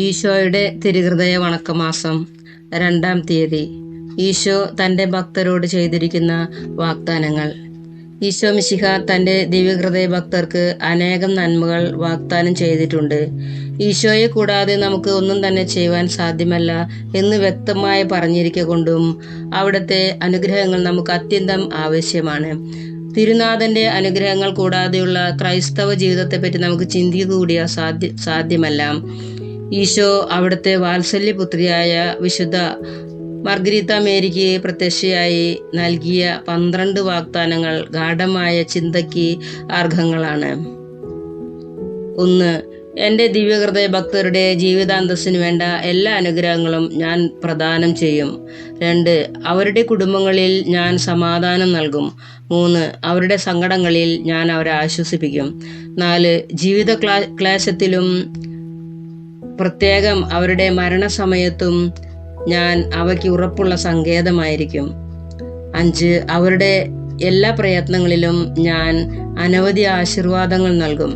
ഈശോയുടെ തിരുഹൃദയ വണക്കമാസം രണ്ടാം തീയതി. ഈശോ തന്റെ ഭക്തരോട് ചെയ്തിരിക്കുന്ന വാഗ്ദാനങ്ങൾ. ഈശോ മിശിഹ തന്റെ ദിവ്യഹൃദയ ഭക്തർക്ക് അനേകം നന്മകൾ വാഗ്ദാനം ചെയ്തിട്ടുണ്ട്. ഈശോയെ കൂടാതെ നമുക്ക് ഒന്നും തന്നെ ചെയ്യുവാൻ സാധ്യമല്ല എന്ന് വ്യക്തമായി പറഞ്ഞിരിക്കുക കൊണ്ടും അവിടുത്തെ അനുഗ്രഹങ്ങൾ നമുക്ക് അത്യന്തം ആവശ്യമാണ്. തിരുനാഥന്റെ അനുഗ്രഹങ്ങൾ കൂടാതെയുള്ള ക്രൈസ്തവ ജീവിതത്തെപ്പറ്റി നമുക്ക് ചിന്തിക്കുക കൂടിയ സാധ്യ സാധ്യമല്ല. ഈശോ അവിടുത്തെ വാത്സല്യപുത്രിയായ വിശുദ്ധ മർഗരീത്ത മേരിക്ക് പ്രത്യക്ഷയായി നൽകിയ പന്ത്രണ്ട് വാഗ്ദാനങ്ങൾ ഗാഠമായ ചിന്തയ്ക്ക് അർഹങ്ങളാണ് ഒന്ന് എന്റെ ദിവ്യഹൃദയ ഭക്തരുടെ ജീവിതാന്തസ്സിന് വേണ്ട എല്ലാ അനുഗ്രഹങ്ങളും ഞാൻ പ്രദാനം ചെയ്യും. രണ്ട് അവരുടെ കുടുംബങ്ങളിൽ ഞാൻ സമാധാനം നൽകും. മൂന്ന് അവരുടെ സങ്കടങ്ങളിൽ ഞാൻ അവരെ ആശ്വസിപ്പിക്കും. നാല് ജീവിത ക്ലാ ക്ലേശത്തിലും പ്രത്യേകം അവരുടെ മരണസമയത്തും ഞാൻ അവയ്ക്ക് ഉറപ്പുള്ള സങ്കേതമായിരിക്കും. അഞ്ച് അവരുടെ എല്ലാ പ്രയത്നങ്ങളിലും ഞാൻ അനവധി ആശീർവാദങ്ങൾ നൽകും.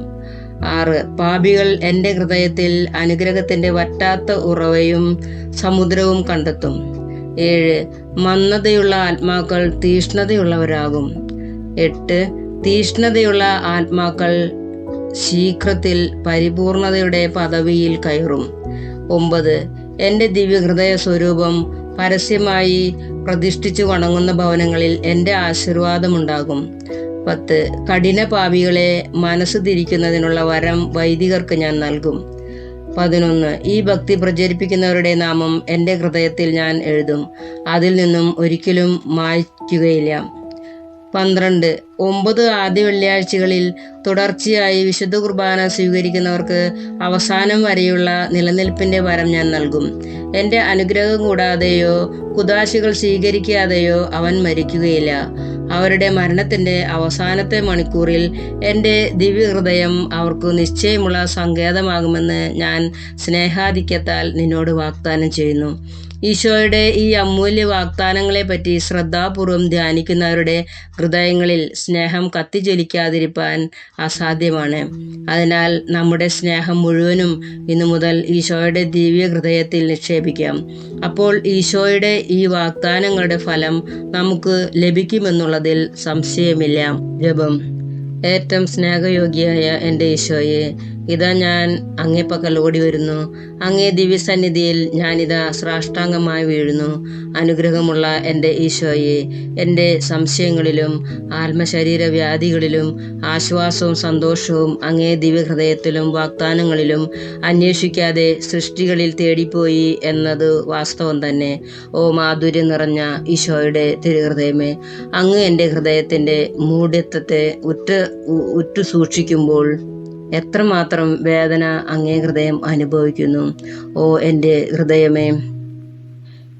ആറ് പാപികൾ എന്റെ ഹൃദയത്തിൽ അനുഗ്രഹത്തിന്റെ വറ്റാത്ത ഉറവയും സമുദ്രവും കണ്ടെത്തും. ഏഴ് മന്ദതയുള്ള ആത്മാക്കൾ തീഷ്ണതയുള്ളവരാകും. എട്ട് തീഷ്ണതയുള്ള ആത്മാക്കൾ ശീഘ്രത്തിൽ പരിപൂർണതയുടെ പദവിയിൽ കയറും. ഒമ്പത് എന്റെ ദിവ്യഹൃദയ സ്വരൂപം പരസ്യമായി പ്രതിഷ്ഠിച്ചു വണങ്ങുന്ന ഭവനങ്ങളിൽ എന്റെ ആശീർവാദമുണ്ടാകും. പത്ത് കഠിന പാപികളെ മനസ്സ് തിരിക്കുന്നതിനുള്ള വരം വൈദികർക്ക് ഞാൻ നൽകും. പതിനൊന്ന് ഈ ഭക്തി പ്രചരിപ്പിക്കുന്നവരുടെ നാമം എന്റെ ഹൃദയത്തിൽ ഞാൻ എഴുതും. അതിൽ നിന്നും ഒരിക്കലും മായ്ക്കുകയില്ല. പന്ത്രണ്ട്. ഒമ്പത് ആദ്യ വെള്ളിയാഴ്ചകളിൽ തുടർച്ചയായി വിശുദ്ധ കുർബാന സ്വീകരിക്കുന്നവർക്ക് അവസാനം വരെയുള്ള നിലനിൽപ്പിന്റെ വരം ഞാൻ നൽകും. എന്റെ അനുഗ്രഹം കൂടാതെയോ കുദാശികൾ സ്വീകരിക്കാതെയോ അവൻ മരിക്കുകയില്ല. അവരുടെ മരണത്തിന്റെ അവസാനത്തെ മണിക്കൂറിൽ എന്റെ ദിവ്യഹൃദയം അവർക്ക് നിശ്ചയമുള്ള സങ്കേതമാകുമെന്ന് ഞാൻ സ്നേഹാധിക്യത്താൽ നിന്നോട് വാഗ്ദാനം ചെയ്യുന്നു. ഈശോയുടെ ഈ അമൂല്യ വാഗ്ദാനങ്ങളെ പറ്റി ശ്രദ്ധാപൂർവം ധ്യാനിക്കുന്നവരുടെ ഹൃദയങ്ങളിൽ സ്നേഹം കത്തിജ്വലിക്കാതിരിക്കാൻ അസാധ്യമാണ്. അതിനാൽ നമ്മുടെ സ്നേഹം മുഴുവനും ഇന്നു മുതൽ ഈശോയുടെ ദിവ്യ ഹൃദയത്തിൽ നിക്ഷേപിക്കാം. അപ്പോൾ ഈശോയുടെ ഈ വാഗ്ദാനങ്ങളുടെ ഫലം നമുക്ക് ലഭിക്കുമെന്നുള്ളതിൽ സംശയമില്ല. ജപം. ഏറ്റവും സ്നേഹയോഗിയായ എന്റെ ഈശോയെ ഇതാ ഞാൻ അങ്ങേ പക്കൽ ഓടി വരുന്നു അങ്ങേ ദിവ്യസന്നിധിയിൽ ഞാനിതാ സ്രാഷ്ടാംഗമായി വീഴുന്നു. അനുഗ്രഹമുള്ള എന്റെ ഈശോയെ എന്റെ സംശയങ്ങളിലും ആത്മശരീര വ്യാധികളിലും ആശ്വാസവും സന്തോഷവും അങ്ങേ ദിവ്യഹൃദയത്തിലും വാഗ്ദാനങ്ങളിലും അന്വേഷിക്കാതെ സൃഷ്ടികളിൽ തേടിപ്പോയി എന്നത് വാസ്തവം തന്നെ. ഓ മാധുര്യം നിറഞ്ഞ ഈശോയുടെ തിരുഹൃദയമേ അങ്ങ് എന്റെ ഹൃദയത്തിന്റെ മൂഢ്യത്വത്തെ ഉറ്റ ഉറ്റു സൂക്ഷിക്കുമ്പോൾ എത്രമാത്രം വേദന അങ്ങേ ഹൃദയം അനുഭവിക്കുന്നു? ഓ എന്റെ ഹൃദയമേ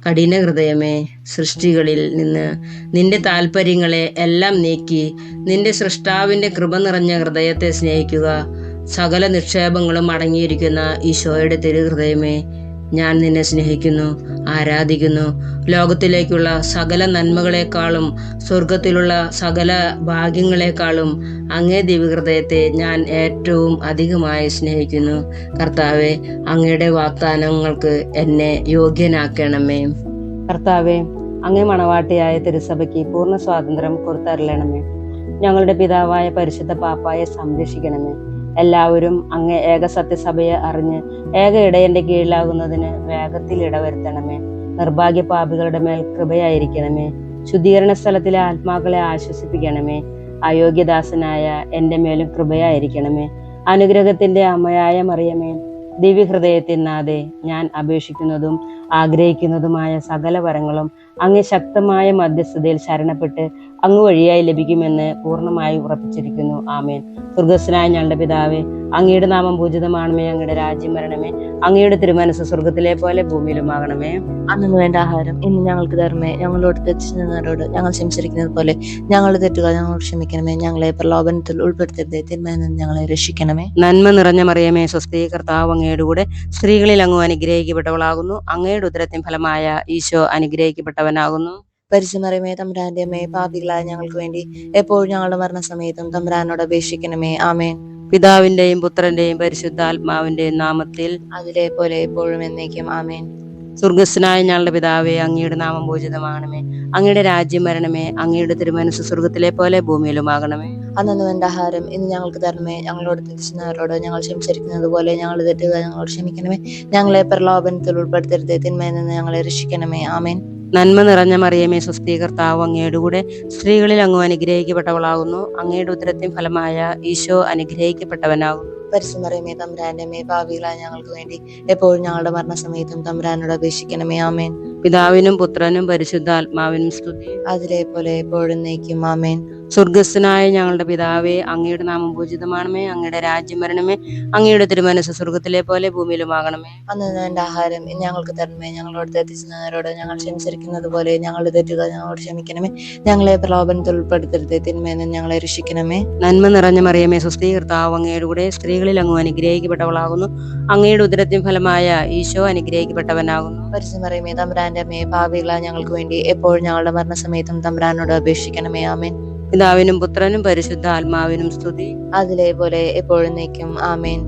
കഠിന ഹൃദയമേ സൃഷ്ടികളിൽ നിന്ന് നിന്റെ താല്പര്യങ്ങളെ എല്ലാം നീക്കി നിന്റെ സൃഷ്ടാവിന്റെ കൃപ നിറഞ്ഞ ഹൃദയത്തെ സ്നേഹിക്കുക. സകല നിക്ഷേപങ്ങളും അടങ്ങിയിരിക്കുന്ന ഈശോയുടെ തിരുഹൃദയമേ ഞാൻ നിന്നെ സ്നേഹിക്കുന്നു ആരാധിക്കുന്നു. ലോകത്തിലേക്കുള്ള സകല നന്മകളെക്കാളും സ്വർഗത്തിലുള്ള സകല ഭാഗ്യങ്ങളെക്കാളും അങ്ങേ ദിവ്യഹൃദയത്തെ ഞാൻ ഏറ്റവും അധികമായി സ്നേഹിക്കുന്നു. കർത്താവെ അങ്ങയുടെ വാഗ്ദാനങ്ങൾക്ക് എന്നെ യോഗ്യനാക്കണമേ. കർത്താവെ അങ്ങേ മണവാട്ടിയായ തിരുസഭയ്ക്ക് പൂർണ സ്വാതന്ത്ര്യം കൊടുത്തരലണമേ ഞങ്ങളുടെ പിതാവായ പരിശുദ്ധ പാപ്പായെ സംരക്ഷിക്കണമേ. എല്ലാവരും അങ്ങ് ഏക സത്യസഭയെ അറിഞ്ഞ് ഏക ഇടയന്റെ കീഴിലാകുന്നതിന് വേഗത്തിൽ ഇടവരുത്തണമേ. നിർഭാഗ്യ പാപികളുടെ മേൽ കൃപയായിരിക്കണമേ. ശുദ്ധീകരണ സ്ഥലത്തിലെ ആത്മാക്കളെ ആശ്വസിപ്പിക്കണമേ. അയോഗ്യദാസനായ എന്റെ മേലും കൃപയായിരിക്കണമേ. അനുഗ്രഹത്തിന്റെ അമ്മയായ മറിയമേ ദിവ്യഹൃദയത്തിനാതെ ഞാൻ അപേക്ഷിക്കുന്നതും ആഗ്രഹിക്കുന്നതുമായ സകല വരങ്ങളും അങ്ങ് ശക്തമായ മധ്യസ്ഥതയിൽ ശരണപ്പെട്ട് അങ്ങ് വഴിയായി ലഭിക്കുമെന്ന് പൂർണമായി ഉറപ്പിച്ചിരിക്കുന്നു. ആമേൻ. സ്വർഗസ്വനായ ഞങ്ങളുടെ പിതാവേ അങ്ങയുടെ നാമം പൂജിതമാണമേ അങ്ങയുടെ രാജ്യം വരണമേ അങ്ങയുടെ തിരുമനസ് സ്വർഗത്തിലെ പോലെ ഭൂമിയിലുമാകണമേ. അന്നു വേണ്ട ആഹാരം ഇന്ന് ഞങ്ങൾക്ക് തരണമേ. ഞങ്ങളോട് തെറ്റിനോട് ഞങ്ങൾ ക്ഷമിച്ചിരിക്കുന്നത് പോലെ ഞങ്ങൾ തെറ്റുകൾ ഞങ്ങളോട് ക്ഷമിക്കണമേ. ഞങ്ങളെ പ്രലോഭനത്തിൽ ഉൾപ്പെടുത്തരുത്. തിന്മയിൽ ഞങ്ങളെ രക്ഷിക്കണമേ. നന്മ നിറഞ്ഞ മറിയമേ സ്വസ്തി കർത്താവ് അങ്ങയുടെ കൂടെ സ്ത്രീകളിൽ അങ്ങ് അനുഗ്രഹിക്കപ്പെട്ടവളാകുന്നു. അങ്ങയുടെ ഉദരത്തിൻ ഫലമായ ഈശോ അനുഗ്രഹിക്കപ്പെട്ടവനാകുന്നു. പരിശുമറിയമേ തമ്പുരാന്റെ അമ്മയെ പാപികളായ ഞങ്ങൾക്ക് വേണ്ടി എപ്പോഴും ഞങ്ങളുടെ മരണസമയത്തും തമ്പുരാനോട് അപേക്ഷിക്കണമേ. ആമേ പിതാവിന്റെയും പുത്രന്റെയും പരിശുദ്ധാത്മാവിന്റെയും നാമത്തിൽ അതിലെ പോലെ എപ്പോഴും എന്നേക്കും. ആമേൻ. സ്വർഗസ്നായ ഞങ്ങളുടെ പിതാവേ അങ്ങയുടെ നാമം പൂജിതമാകണമേ അങ്ങയുടെ രാജ്യം വരണമേ. അങ്ങയുടെ തിരുമനസ് സ്വർഗത്തിലെ പോലെ ഭൂമിയിലുമാകണമേ. അന്നു വേണ്ട ആഹാരം ഇന്ന് ഞങ്ങൾക്ക് തരണമേ. ഞങ്ങളോട് തിരിച്ചുന്നവരോട് ഞങ്ങൾ ക്ഷമിച്ചിരിക്കുന്നത് പോലെ ഞങ്ങൾ തെറ്റുക ഞങ്ങളോട് ക്ഷമിക്കണമേ. ഞങ്ങളെ പ്രലോഭനത്തിൽ ഉൾപ്പെടുത്തരുത്. തിന്മയിൽ നിന്ന് ഞങ്ങളെ രക്ഷിക്കണമേ. ആമേൻ. നന്മ നിറഞ്ഞ മറിയമേ സ്വസ്തി കർത്താവ് അങ്ങയുടെ കൂടെ സ്ത്രീകളിൽ അങ്ങ് അനുഗ്രഹിക്കപ്പെട്ടവളാകുന്നു. അങ്ങയുടെ ഉദരത്തിൻ ഫലമായ ഈശോ അനുഗ്രഹിക്കപ്പെട്ടവനാകുന്നു. പരിശുമറിയമേ തമ്പുരാന്റെ മേ പാപികളായ ഞങ്ങൾക്ക് വേണ്ടി എപ്പോഴും ഞങ്ങളുടെ മരണസമയത്തും തമ്പുരാനോട് അപേക്ഷിക്കണമേ ആമേൻ. പിതാവിനും പുത്രനും പരിശുദ്ധാത്മാവിനും സ്തുതി. അതിലെ പോലെ എപ്പോഴും നയിക്കും ആമേൻ. സ്വർഗസ്ഥനായ ഞങ്ങളുടെ പിതാവേ അങ്ങയുടെ നാമം പൂജിതമാണമേ അങ്ങയുടെ രാജ്യം വരണമേ അങ്ങയുടെ തിരുമനസ് സ്വർഗത്തിലെ പോലെ ഭൂമിയിലുമാകണമേ. അന്ന് എന്റെ ആഹാരം ഞങ്ങൾക്ക് തരണമേ ഞങ്ങളോട് തെറ്റിച്ചവരോട് ഞങ്ങൾ ക്ഷമിച്ചിരിക്കുന്നത് പോലെ ഞങ്ങളുടെ തെറ്റുകൾ ഞങ്ങളോട് ക്ഷമിക്കണമേ ഞങ്ങളെ പ്രലോഭനത്തിൽ ഉൾപ്പെടുത്തരുത് തിന്മേന്ന് ഞങ്ങളെ രക്ഷിക്കണമേ. നന്മ നിറഞ്ഞ മറിയമേ സ്വസ്തി കർത്താവ് അങ്ങയുടെ കൂടെ സ്ത്രീകളിൽ അങ്ങ് അനുഗ്രഹിക്കപ്പെട്ടവളാകുന്നു. അങ്ങയുടെ ഉദരത്തിൻ ഫലമായ ഈശോ അനുഗ്രഹിക്കപ്പെട്ടവനാകുന്നു. പരിശുമറിയമേ തമ്പ്രാന്റെ അമ്മയെ പാപികളായ ഞങ്ങൾക്ക് വേണ്ടി എപ്പോഴും ഞങ്ങളുടെ മരണസമയത്തും തമ്പ്രാനോട് അപേക്ഷിക്കണമേ ആമേൻ. പിതാവിനും പുത്രനും പരിശുദ്ധ ആത്മാവിനും സ്തുതി. അതിലെ പോലെ എപ്പോഴും നയിക്കും ആമേൻ.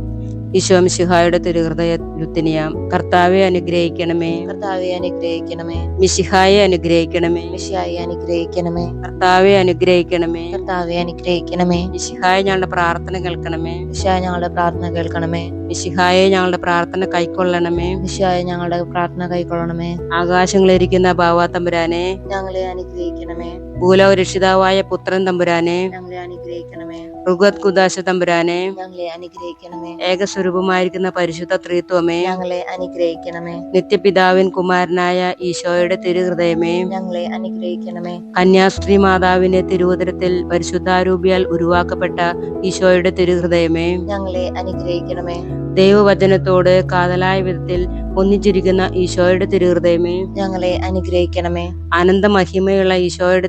ഈശോ ശിഹായുടെ തിരുഹൃദയ ലുത്തിനിയാം കർത്താവെ അനുഗ്രഹിക്കണമേ. കർത്താവെ അനുഗ്രഹിക്കണമേ. മിശിഹായെ അനുഗ്രഹിക്കണമേ. മിശിഹായെ അനുഗ്രഹിക്കണമേ. കർത്താവെ അനുഗ്രഹിക്കണമേ. കർത്താവെ അനുഗ്രഹിക്കണമേ. മിശിഹായ ഞങ്ങളുടെ പ്രാർത്ഥന കേൾക്കണമേ. മിശിഹായ ഞങ്ങളുടെ പ്രാർത്ഥന കേൾക്കണമേ. മിശിഹായെ ഞങ്ങളുടെ പ്രാർത്ഥന കൈക്കൊള്ളണമേ. മിശിഹായ ഞങ്ങളുടെ പ്രാർത്ഥന കൈക്കൊള്ളണമേ. ആകാശങ്ങളിരിക്കുന്ന ഭാവാത്തമ്പുരാനെ ഞങ്ങളെ അനുഗ്രഹിക്കണമേ. ഭൂലോക രക്ഷിതാവായ പുത്രൻ തമ്പുരാനെ ഞങ്ങളെ അനുഗ്രഹിക്കണമേ. ഋഗത് കുദാശ തമ്പുരാനെ ഞങ്ങളെ അനുഗ്രഹിക്കണമേ. ഏകസ്വരൂപമായിരിക്കുന്ന പരിശുദ്ധ ത്രിത്വമേ ഞങ്ങളെ അനുഗ്രഹിക്കണമേ. നിത്യപിതാവിൻ കുമാരനായ ഈശോയുടെ തിരുഹൃദയമേ ഞങ്ങളെ അനുഗ്രഹിക്കണമേ. കന്യാസ്ത്രീ മാതാവിന്റെ തിരുവോതിരത്തിൽ പരിശുദ്ധാരൂപിയാൽ ഉരുവാക്കപ്പെട്ട ഈശോയുടെ തിരുഹൃദയമേ ഞങ്ങളെ അനുഗ്രഹിക്കണമേ. ദൈവവചനത്തോട് കാതലായ വിധത്തിൽ ഒന്നിച്ചിരിക്കുന്ന ഈശോയുടെ തിരുഹൃദയമേ ഞങ്ങളെ അനുഗ്രഹിക്കണമേ. അനന്ത മഹിമയുള്ള ഈശോയുടെ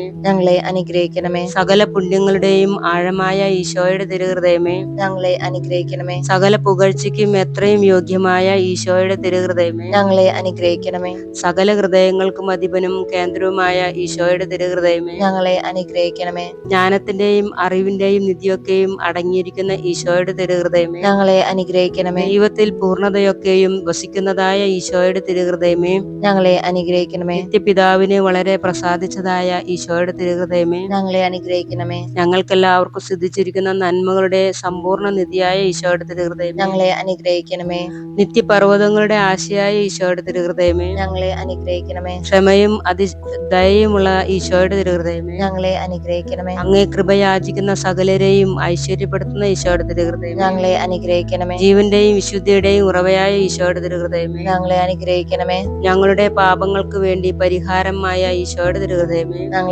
ഞങ്ങളെ അനുഗ്രഹിക്കണമേ. സകല പുണ്യങ്ങളുടെയും ആഴമായ ഈശോയുടെ തിരുഹൃദയമേ. ഞങ്ങളെ അനുഗ്രഹിക്കണമേ. സകല പുകഴ്ചയ്ക്കും എത്രയും യോഗ്യമായ ഈശോയുടെ തിരുഹൃദയമേ. ഞങ്ങളെ അനുഗ്രഹിക്കണമേ. സകല ഹൃദയങ്ങൾക്കും അധിപനും കേന്ദ്രവുമായ ഈശോയുടെ തിരുഹൃദയമേ. ഞങ്ങളെ അനുഗ്രഹിക്കണമേ. ജ്ഞാനത്തിന്റെയും അറിവിന്റെയും നിധിയൊക്കെയും അടങ്ങിയിരിക്കുന്ന ഈശോയുടെ തിരുഹൃദയമേ. ഞങ്ങളെ അനുഗ്രഹിക്കണമേ. ദൈവത്തിൽ പൂർണതയൊക്കെയും വസിക്കുന്നതായ ഈശോയുടെ തിരുഹൃദയമേ. ഞങ്ങളെ അനുഗ്രഹിക്കണമേ. നിത്യപിതാവിനെ വളരെ പ്രസാദിച്ചതായ ഈശോയുടെ തിരുഹൃദയമേ ഞങ്ങളെ അനുഗ്രഹിക്കണമേ. ഞങ്ങൾക്കെല്ലാവർക്കും സിദ്ധിച്ചിരിക്കുന്ന നന്മകളുടെ സമ്പൂർണ നിധിയായ ഈശോയുടെ തിരുഹൃദയം ഞങ്ങളെ അനുഗ്രഹിക്കണമേ. നിത്യപർവതങ്ങളുടെ ആശയായ ഈശോയുടെ തിരുഹൃദയമേ ഞങ്ങളെ അനുഗ്രഹിക്കണമേ. ക്ഷമയും അതി ദയയുമുള്ള ഈശോയുടെ തിരുഹൃദയമേ ഞങ്ങളെ അനുഗ്രഹിക്കണമേ. അങ്ങേ കൃപയാചിക്കുന്ന സകലരെയും ഐശ്വര്യപ്പെടുത്തുന്ന ഈശോയുടെ തിരുഹൃദയം ഞങ്ങളെ അനുഗ്രഹിക്കണമേ. ജീവന്റെയും വിശുദ്ധിയുടെയും ഉറവയായ ഈശോയുടെ തിരുഹൃദയമേ ഞങ്ങളെ അനുഗ്രഹിക്കണമേ. ഞങ്ങളുടെ പാപങ്ങൾക്ക് വേണ്ടി പരിഹാരമായ ഈശോയുടെ തിരുഹൃദയമേ ഞങ്ങളെ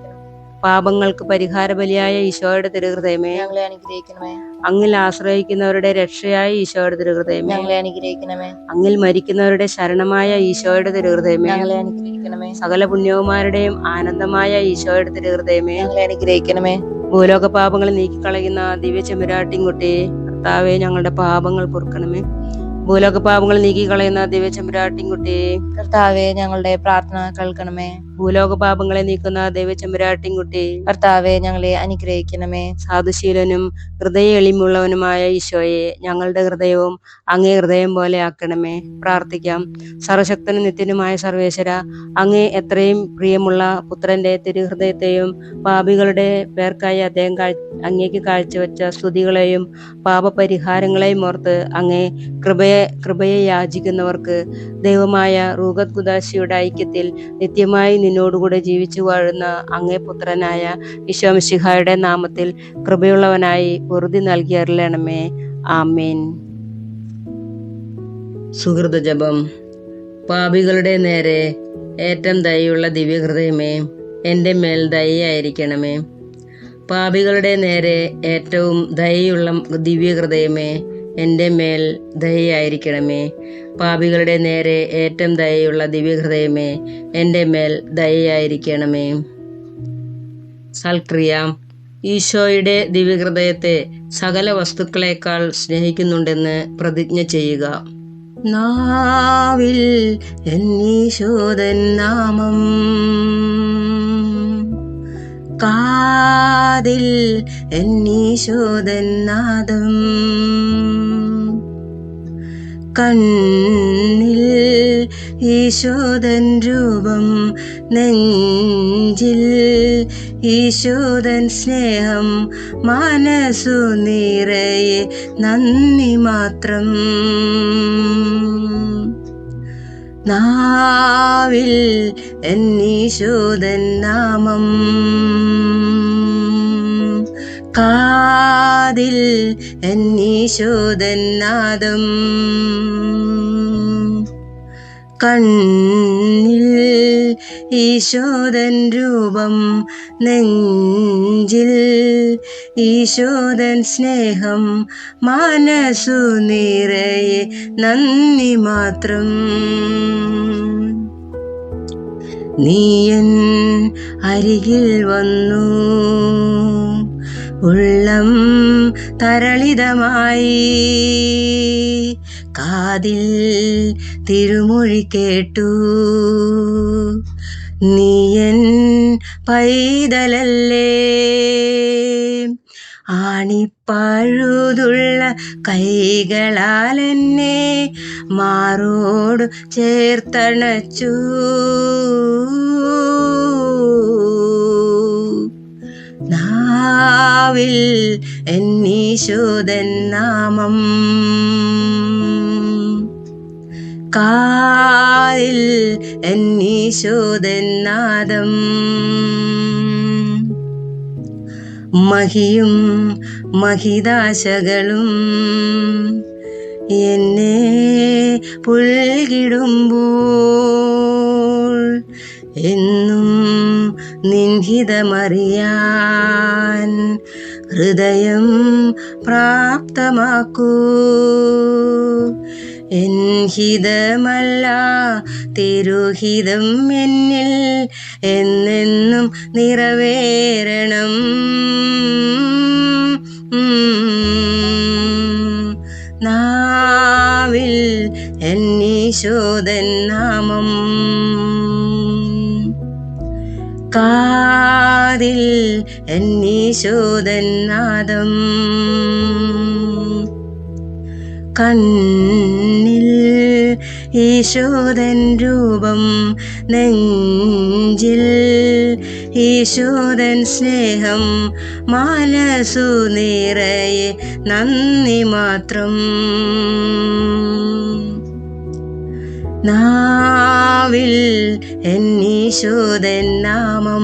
പാപങ്ങൾക്ക് പരിഹാരബലിയായ ഈശോയുടെ തിരുഹൃദയമേ. ഞങ്ങളെ അനുഗ്രഹിക്കണമേ. അങ്ങിൽ ആശ്രയിക്കുന്നവരുടെ രക്ഷയായ ഈശോയുടെ തിരുഹൃദയമേ. ഞങ്ങളെ അനുഗ്രഹിക്കണമേ. അങ്ങിൽ മരിക്കുന്നവരുടെ ശരണമായ ഈശോയുടെ തിരുഹൃദയമേ. ഞങ്ങളെ അനുഗ്രഹിക്കണമേ. സകല പുണ്യവുമാരുടെയും ആനന്ദമായ ഈശോയുടെ തിരുഹൃദയമേ. ഞങ്ങളെ അനുഗ്രഹിക്കണമേ. ഭൂലോക പാപങ്ങൾ നീക്കിക്കളയുന്ന ദിവ്യ ചെമ്പുരാട്ടിൻകുട്ടി കർത്താവെ ഞങ്ങളുടെ പാപങ്ങൾ പൊറുക്കണമേ. ഭൂലോക പാപങ്ങൾ നീക്കിക്കളയുന്ന ദിവ്യ ചെമ്പുരാട്ടിൻകുട്ടി കർത്താവെ ഞങ്ങളുടെ പ്രാർത്ഥന കേൾക്കണമേ. ഭൂലോക പാപങ്ങളെ നീക്കുന്ന ദൈവചമ്പുരാട്ടിൻകുട്ടി കർത്താവെ ഞങ്ങളെ അനുഗ്രഹിക്കണമേ. സാധുശീലനും ഹൃദയ എളിമുള്ളവനുമായ ഈശോയെ ഞങ്ങളുടെ ഹൃദയവും അങ്ങേ ഹൃദയം പോലെ ആക്കണമേ. പ്രാർത്ഥിക്കാം. സർവശക്തനും നിത്യനുമായ സർവേശ്വര അങ്ങേ എത്രയും പ്രിയമുള്ള പുത്രന്റെ തിരുഹൃദയത്തെയും പാപികളുടെ പേർക്കായി അദ്ദേഹം അങ്ങേക്ക് കാഴ്ചവെച്ച സ്തുതികളെയും പാപപരിഹാരങ്ങളെയും ഓർത്ത് അങ്ങേ കൃപയെ കൃപയെ യാചിക്കുന്നവർക്ക് ദൈവമായ റൂഗത് കുദാശിയുടെ ഐക്യത്തിൽ നിത്യമായി നിന്നോടുകൂടെ ജീവിച്ചു വാഴുന്ന അങ്ങേ പുത്രനായ ഈശോമിശിഹായുടെ നാമത്തിൽ കൃപയുള്ളവനായി വെറുതി നൽകി ആമീൻ. സുഹൃത ജപം പാപികളുടെ നേരെ ഏറ്റവും ദയുള്ള ദിവ്യഹൃദയമേ എന്റെ മേൽ ദയയായിരിക്കണമേ. പാപികളുടെ നേരെ ഏറ്റവും ദയയുള്ള ദിവ്യഹൃദയമേ എന്റെ മേൽ ദയയായിരിക്കണമേ. പാപികളുടെ നേരെ ഏറ്റവും ദയയുള്ള ദിവ്യഹൃദയമേ എന്റെ മേൽ ദയയായിരിക്കണമേ. സൽക്രിയ ഈശോയുടെ ദിവ്യഹൃദയത്തെ സകല വസ്തുക്കളെക്കാൾ സ്നേഹിക്കുന്നുണ്ടെന്ന് പ്രതിജ്ഞ ചെയ്യുക. നാവിൽ എന്നീശോദൻ നാമം. കാതിൽ എന്നീശോദൻ നാദം. കണ്ണിൽ ഈശോദൻ രൂപം നെഞ്ചിൽ ഈശോദൻ സ്നേഹം മനസ്സു നിറയെ നന്ദി മാത്രം. നാവിൽ എന്നീശോദൻ നാമം. കാതിൽ എന്നീശോദന്നാദം. കണ്ണിൽ ഈശോദൻ രൂപം നെഞ്ചിൽ ഈശോദൻ സ്നേഹം മനസ്സു നിറയെ നന്ദി മാത്രം. നീയൻ അരികിൽ വന്നു. ഉള്ളം തരളിതമായി. കാതിൽ തിരുമൊഴി കേട്ടു. നീയൻ പൈതലല്ലേ? ആണിപ്പഴുതുള്ള കൈകളാൽ എന്നെ മാറോട് ചേർത്തണച്ചു. നാവിൽ എന്നീശോദൻ നാമം. കാതിൽ എന്നീശോദൻ നാദം. മഹിയും മഹിദാശകളും എന്നെ പുൽകിടുമ്പോൾ എന്നും നിൻഹിതമറിയാൻ ഹൃദയം പ്രാപ്തമാക്കൂ. എൻഹിതമല്ല തിരുഹിതം എന്നിൽ എന്നെന്നും നിറവേറണം നാവിൽ എന്നീശോദൻ നാമം കാതിൽ എന്നീശോദൻ നാദം കണ്ണിൽ ഈശോദൻ രൂപം നെഞ്ചിൽ ഈശോദൻ സ്നേഹം മാലസു നിറയെ നന്ദി മാത്രം. നാവിൽ എന്നീശോദൻ നാമം.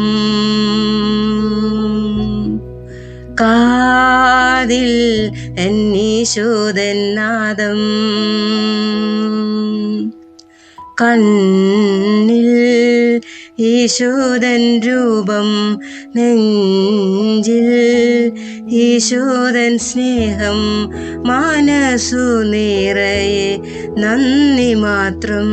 കാതിൽ എന്നീശോദൻ നാദം. കണ്ണിൽ ഈശോദൻ രൂപം നെഞ്ചിൽ ഈശോദൻ സ്നേഹം മനസ്സു നിറയെ നന്ദി മാത്രം.